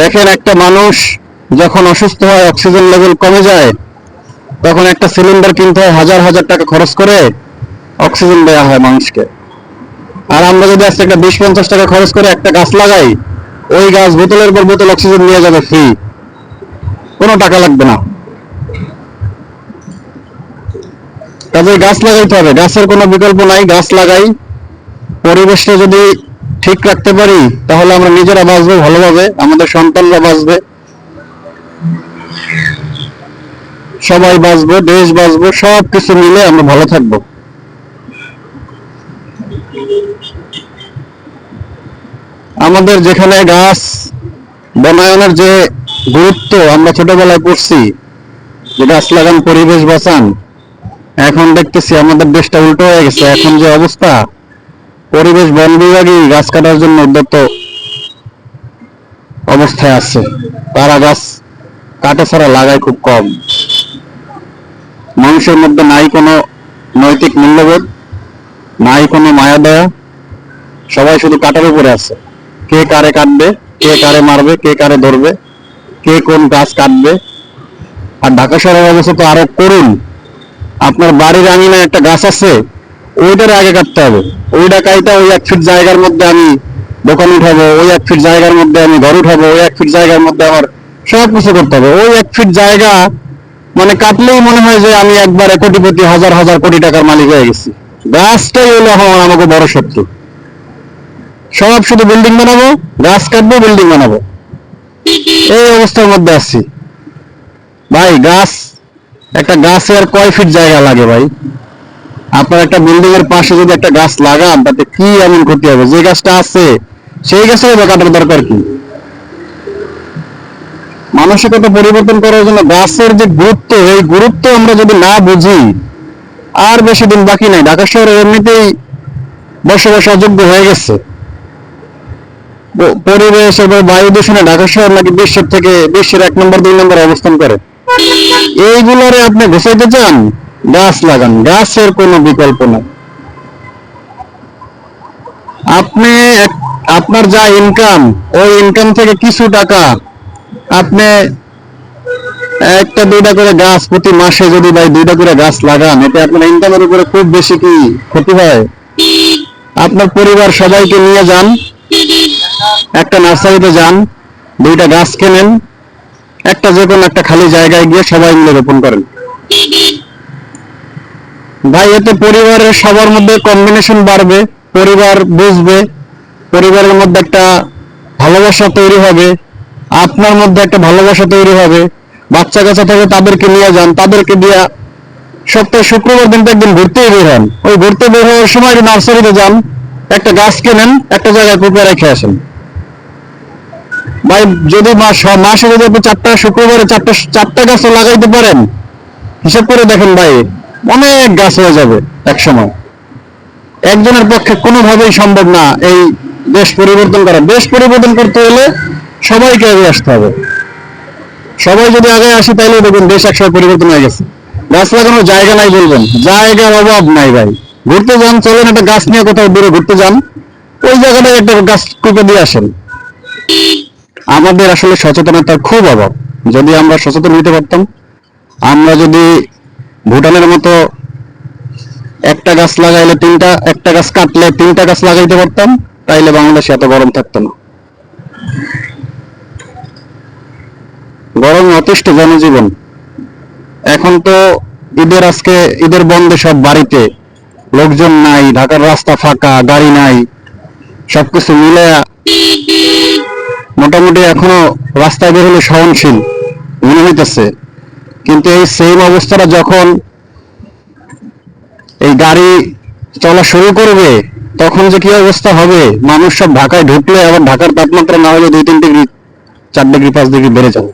দেখেন একটা মানুষ যখন অসুস্থ হয় অক্সিজেন লেভেল কমে যায়, তখন একটা সিলিন্ডার কিনতে হয়, হাজার হাজার টাকা খরচ করে অক্সিজেন দেওয়া হয় মানুষকে। আর আমরা যদি আজকে একটা বিশ পঞ্চাশ টাকা খরচ করে একটা গাছ লাগাই, ওই গাছ বোতলের পর বোতল অক্সিজেন নিয়ে যাবে ফ্রি কোনো টাকা লাগবে না। কাজে গাছ লাগাইতে হবে। গাছের কোনো বিকল্প নাই, গাছ লাগাই। পরিবেশটা যদি ঠিক রাখতে পারি, তাহলে আমরা নিজেরা বাঁচবো ভালোভাবে, আমাদের সন্তানরা বাঁচবে। সবাই বাঁচবো, দেশ বাঁচবো সব কিছু মিলে আমরা ভালো থাকব। আমাদের যেখানে গাছ, বনায়নের যে গুরুত্ব, আমরা ছোটবেলায় পড়ছি, যে গাছ লাগান, পরিবেশ বাঁচান। এখন দেখতেছি আমাদের দেশটা উল্টো হয়ে গেছে, এখন যে অবস্থা পরিবেশ বন বিভাগই গাছ কাটার জন্য উদ্যত অবস্থায় আছে। তারা গাছ কাটা ছাড়া লাগায় খুব কম। মানুষের মধ্যে নাই কোনো নৈতিক মূল্যবোধ, নাই কোনো মায়া দয়া। সবাই শুধু কাটার উপরে আছে। কে কারে কাটবে, কে কারে মারবে, কে কারে ধরবে, কে কোন গাছ কাটবে। আর ঢাকা শহরের অবস্থা তো আরও করুন আপনার বাড়ির আঙিনায় একটা গাছ আছে ওইটার আগে কাটতে হবে। ওইটা কাইটা ওই এক ফিট জায়গার মধ্যে আমি দোকান উঠাবো, ওই এক ফিট জায়গার মধ্যে আমি ঘর উঠাবো, ওই এক ফিট জায়গার মধ্যে আমার সব কিছু করতে হবে। ওই এক ফিট জায়গা মানে কাটলেই মনে হয় যে আমি একবারে কোটিপতি, হাজার হাজার কোটি টাকার মালিক হয়ে গেছি। গাছটাই হলো এখন আমাকে বড় শত্রু। সব শুধু বিল্ডিং বানাবো, গাছ কাটবো, বিল্ডিং বানাবো। এই অবস্থার মধ্যে আছি। ভাই, গাছ, একটা গাছে আর কয় ফিট জায়গা লাগে ভাই? আপনার একটা বিল্ডিং এর পাশে যদি একটা গাছ লাগান, তাতে কি এমন ক্ষতি হবে? যে গাছটা আছে, সেই গাছের কাটার দরকার কি? মানসিকতা পরিবর্তন করার জন্য গাছের যে গুরুত্ব, এই গুরুত্ব আমরা যদি না বুঝি, আর বেশি দিন বাকি নাই। ঢাকা শহরে এমনিতেই বসবাস অযোগ্য হয়ে গেছে। পরিবেশ এবং বায়ু দূষণে ঢাকা শহর নাকি বিশ্বের থেকে, বিশ্বের এক নম্বর, দুই নম্বর অবস্থান করে। এইগুলোরে আপনি ঘুষাইতে চান? গাছ লাগান, গাছের কোনো বিকল্প নাই। আপনি আপনার যা ইনকাম ওই ইনকাম থেকে কিছু টাকা আপনি একটা, দুইটা করে গাছ প্রতি মাসে যদি ভাই দুইটা করে গাছ লাগান, এতে আপনার ইনকামের উপরে খুব বেশি কি ক্ষতি হয়? আপনার পরিবার সবাইকে নিয়ে যান, একটা নার্সারিতে যান, দুইটা গাছ কেনেন, একটা যে কোনো একটা খালি জায়গায় গিয়ে সবাই মিলে রোপণ করেন। ভাই, এতে পরিবারের সবার মধ্যে কম্বিনেশন বাড়বে, পরিবার বুঝবে, পরিবারের মধ্যে একটা ভালোবাসা তৈরি হবে, আপনার মধ্যে একটা ভালোবাসা তৈরি হবে, বাচ্চা কাচ্চা থেকে তাদেরকে নিয়ে যান, তাদেরকে দিয়ে সপ্তাহে শুক্রবার দিনটা একদিন ঘুরতেই বের হন। ওই ঘুরতে বের হওয়ার সময় নার্সারিতে যান, একটা গাছ কেনেন, একটা জায়গায় কুপে রেখে আসেন। ভাই, যদি মাস যদি আপনি চারটা শুক্রবারে চারটা চারটা গাছ লাগাইতে পারেন, হিসাব করে দেখেন ভাই অনেক গাছ হয়ে যাবে এক সময় একজনের পক্ষে কোনোভাবেই সম্ভব না এই দেশ পরিবর্তন করা। দেশ পরিবর্তন করতে হলে সবাইকে আগে আসতে হবে। সবাই যদি আগে আসি, তাইলে দেখবেন দেশ একসময় পরিবর্তন হয়ে গেছে। গাছ লাগানোর জায়গা নাই বলবেন। জায়গার অভাব নাই ভাই। ঘুরতে যান, চলেন একটা গাছ নিয়ে কোথাও দূরে ঘুরতে যান। ওই জায়গাটায় একটা গাছ কুপে দিয়ে আসেন। আমাদের আসলে সচেতনতার খুব অভাব। যদি আমরা সচেতন হইতে পারতাম, আমরা যদি ভুটানের মতো একটা গাছ লাগাইলে তিনটা, একটা গাছ কাটলে তিনটা গাছ লাগাইতে পারতাম, তাইলে বাংলাদেশে এত গরম থাকতো না। গরম অতিষ্ঠ জনজীবন। এখন তো ঈদের আজকে, ঈদের বন্ধে সব বাড়িতে লোকজন নাই, ঢাকার রাস্তা ফাঁকা, গাড়ি নাই, সবকিছু মিলে মোটামুটি এখনও রাস্তায় বের হলে সহনশীল মনে হইতেছে। কিন্তু এই সেম অবস্থাটা যখন এই গাড়ি চলা শুরু করবে, তখন যে কি অবস্থা হবে? মানুষ সব ঢাকায় ঢুকলে আবার ঢাকার তাপমাত্রা না হলে দুই, তিন ডিগ্রি চার ডিগ্রি পাঁচ ডিগ্রি বেড়ে যাবে।